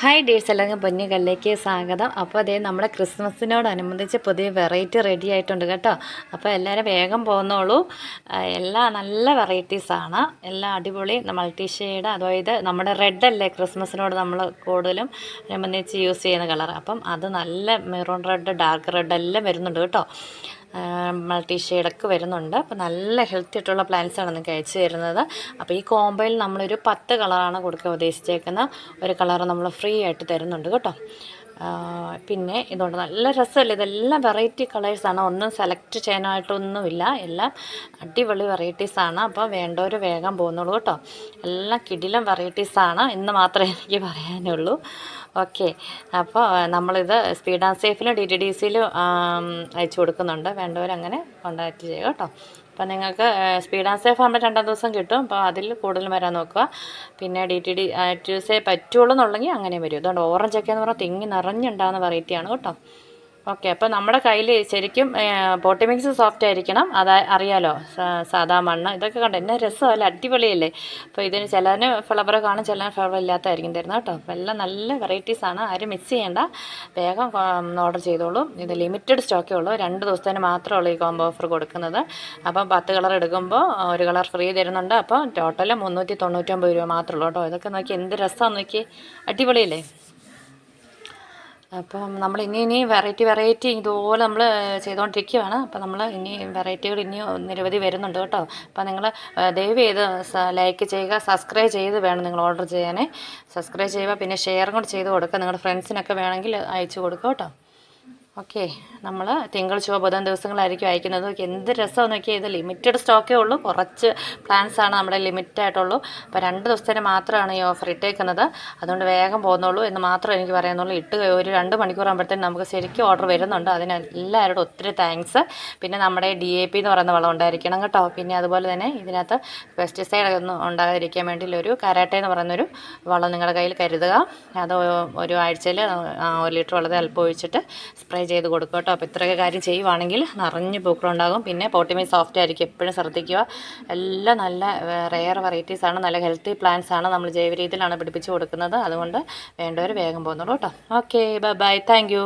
Hi dates അല്ലെങ്കിൽ പൊന്നുകളിലേക്ക് സ്വാഗതം. അപ്പോൾ അതേ നമ്മുടെ ക്രിസ്മസിനോടനുബന്ധിച്ച് പുതിയ വെറൈറ്റി റെഡി ആയിട്ടുണ്ട് കേട്ടോ. അപ്പോൾ എല്ലാവരും വേഗം പോകുന്നോളൂ എല്ലാം നല്ല വെറൈറ്റീസാണ് എല്ലാ അടിപൊളി മൾട്ടി ഷെയ്ഡ് അതായത് നമ്മുടെ റെഡ് അല്ലേ ക്രിസ്മസിനോട് നമ്മൾ കൂടുതലും അനുബന്ധിച്ച് യൂസ് ചെയ്യുന്ന കളർ അപ്പം അത് നല്ല മെറൂൺ റെഡ് ഡാർക്ക് റെഡ് എല്ലാം വരുന്നുണ്ട് കേട്ടോ. മൾട്ടി ഷെയ്ഡൊക്കെ വരുന്നുണ്ട്. അപ്പോൾ നല്ല ഹെൽത്തി ആയിട്ടുള്ള പ്ലാന്റ്സ് ആണ് നിങ്ങൾക്ക് അയച്ചു തരുന്നത്. അപ്പോൾ ഈ കോംബോയിൽ നമ്മളൊരു പത്ത് കളറാണ് കൊടുക്കാൻ ഉദ്ദേശിച്ചേക്കുന്ന ഒരു കളർ നമ്മൾ ഫ്രീ ആയിട്ട് തരുന്നുണ്ട് കേട്ടോ. പിന്നെ ഇതുകൊണ്ട് നല്ല രസമല്ലേ? ഇതെല്ലാം വെറൈറ്റി കളേഴ്സാണ് ഒന്നും സെലക്ട് ചെയ്യാനായിട്ടൊന്നുമില്ല. എല്ലാം അടിപൊളി വെറൈറ്റീസാണ് അപ്പോൾ വേണ്ടവർ വേഗം പോകുന്നുള്ളൂ കേട്ടോ. എല്ലാം കിടിലം വെറൈറ്റീസാണ് എന്ന് മാത്രമേ എനിക്ക് പറയാനുള്ളൂ. ഓക്കെ അപ്പോൾ നമ്മളിത് സ്പീഡ് ആൻഡ് സേഫിലും ഡി ടി ഡി സിയിലും അയച്ചു കൊടുക്കുന്നുണ്ട്. വേണ്ടവരങ്ങനെ കോൺടാക്റ്റ് ചെയ്യുക കേട്ടോ. അപ്പോൾ നിങ്ങൾക്ക് സ്പീഡ് ആൻഡ് സേഫ് ആകുമ്പോൾ രണ്ടാം ദിവസം കിട്ടും. അപ്പോൾ അതിൽ കൂടുതൽ വരാൻ നോക്കുക. പിന്നെ ഡി ടി ഡി ട്യൂസ്ഡേ പറ്റുള്ളൂ എന്നുണ്ടെങ്കിൽ അങ്ങനെ വരും. അതുകൊണ്ട് ഓറഞ്ച് ഒക്കെ എന്ന് പറഞ്ഞാൽ തെങ്ങി നിറഞ്ഞുണ്ടാകുന്ന വെറൈറ്റിയാണ് കേട്ടോ. ഓക്കെ അപ്പോൾ നമ്മുടെ കയ്യിൽ ശരിക്കും പോട്ടി മിക്സ് സോഫ്റ്റ് ആയിരിക്കണം. അത് അറിയാലോ സാധാ മണ്ണ്. ഇതൊക്കെ കണ്ട് എന്നാ രസമല്ല അടിപൊളിയല്ലേ? അപ്പോൾ ഇതിന് ചിലതിന് ഫ്ലവർ കാണും ചിലതിന് ഫ്ലവർ ഇല്ലാത്തതായിരിക്കും തരുന്നത് കേട്ടോ. അപ്പോൾ എല്ലാം നല്ല വെറൈറ്റീസാണ് ആരും മിസ് ചെയ്യേണ്ട. വേഗം ഓർഡർ ചെയ്തോളൂ. ഇത് ലിമിറ്റഡ് സ്റ്റോക്കേ ഉള്ളൂ. രണ്ട് ദിവസത്തിന് മാത്രമേ ഉള്ളൂ ഈ കോംബോ ഓഫർ കൊടുക്കുന്നത്. അപ്പം പത്ത് കളർ എടുക്കുമ്പോൾ ഒരു കളർ ഫ്രീ തരുന്നുണ്ട്. അപ്പോൾ ടോട്ടൽ മുന്നൂറ്റി തൊണ്ണൂറ്റൊമ്പത് രൂപ മാത്രമേ ഉള്ളൂ കേട്ടോ. ഇതൊക്കെ നോക്കി എന്ത് രസമാണെന്ന് നോക്കി. അടിപൊളിയല്ലേ? അപ്പം നമ്മൾ ഇനി ഇനി വെറൈറ്റി വെറൈറ്റി ഇതുപോലെ നമ്മൾ ചെയ്തുകൊണ്ടിരിക്കുകയാണ് അപ്പം നമ്മൾ ഇനി വെറൈറ്റികൾ ഇനി നിരവധി വരുന്നുണ്ട് കേട്ടോ. അപ്പം നിങ്ങൾ ദയവ് ചെയ്ത് ലൈക്ക് ചെയ്യുക സബ്സ്ക്രൈബ് ചെയ്ത് വേണം നിങ്ങൾ ഓർഡർ ചെയ്യാനേ. സബ്സ്ക്രൈബ് ചെയ്യുക പിന്നെ ഷെയറും കൂടി ചെയ്ത് കൊടുക്കുക. നിങ്ങളുടെ ഫ്രണ്ട്സിനൊക്കെ വേണമെങ്കിൽ അയച്ചു കൊടുക്കുക കേട്ടോ. ഓക്കെ നമ്മൾ തിങ്കൾ ചുവ ബുധൻ ദിവസങ്ങളായിരിക്കും അയക്കുന്നത്. എന്ത് രസമെന്ന് നോക്കിയാൽ ഇത് ലിമിറ്റഡ് സ്റ്റോക്കേ ഉള്ളൂ. കുറച്ച് പ്ലാൻസ് ആണ് നമ്മുടെ ലിമിറ്റ് ആയിട്ടുള്ളൂ. അപ്പോൾ രണ്ട് ദിവസത്തിന് മാത്രമാണ് ഈ ഓഫർ ഇട്ടേക്കുന്നത്. അതുകൊണ്ട് വേഗം പോകുന്നുള്ളൂ എന്ന് മാത്രം എനിക്ക് പറയുന്നുള്ളൂ ഇട്ട് ഒരു രണ്ട് മണിക്കൂർ നമുക്ക് ശരിക്കും ഓർഡർ വരുന്നുണ്ട്. അതിന് എല്ലാവരോടും ഒത്തിരി താങ്ക്സ് പിന്നെ നമ്മുടെ ഡി എ പി എന്ന് പറയുന്ന വളം ഉണ്ടായിരിക്കണം കേട്ടോ. പിന്നെ അതുപോലെ തന്നെ ഇതിനകത്ത് പെസ്റ്റിസൈഡ് ഒന്നും ഉണ്ടാകാതിരിക്കാൻ വേണ്ടി ഒരു കരാട്ടെ എന്ന് പറയുന്നൊരു വളം നിങ്ങളുടെ കയ്യിൽ കരുതുക. അത് ഒരു ആഴ്ചയിൽ ഒരു ലിറ്റർ വെള്ളത്തിൽ അല്പം ഒഴിച്ചിട്ട് സ്പ്രേ ചെയ്ത് കൊടുക്കുക കേട്ടോ. അപ്പോൾ ഇത്രയൊക്കെ കാര്യം ചെയ്യുവാണെങ്കിൽ നിറഞ്ഞ് പൂക്കളുണ്ടാകും. പിന്നെ പോട്ടിമി സോഫ്റ്റ് ആയിരിക്കും എപ്പോഴും ശ്രദ്ധിക്കുക. എല്ലാം നല്ല റെയർ വെറൈറ്റീസ് ആണ്. നല്ല ഹെൽത്തി പ്ലാന്റ്സ് ആണ് നമ്മൾ ജൈവ രീതിയിലാണ് പിടിപ്പിച്ച് കൊടുക്കുന്നത്. അതുകൊണ്ട് വേണ്ടവർ വേഗം പോകുന്നുള്ളൂ കേട്ടോ. Okay bye bye thank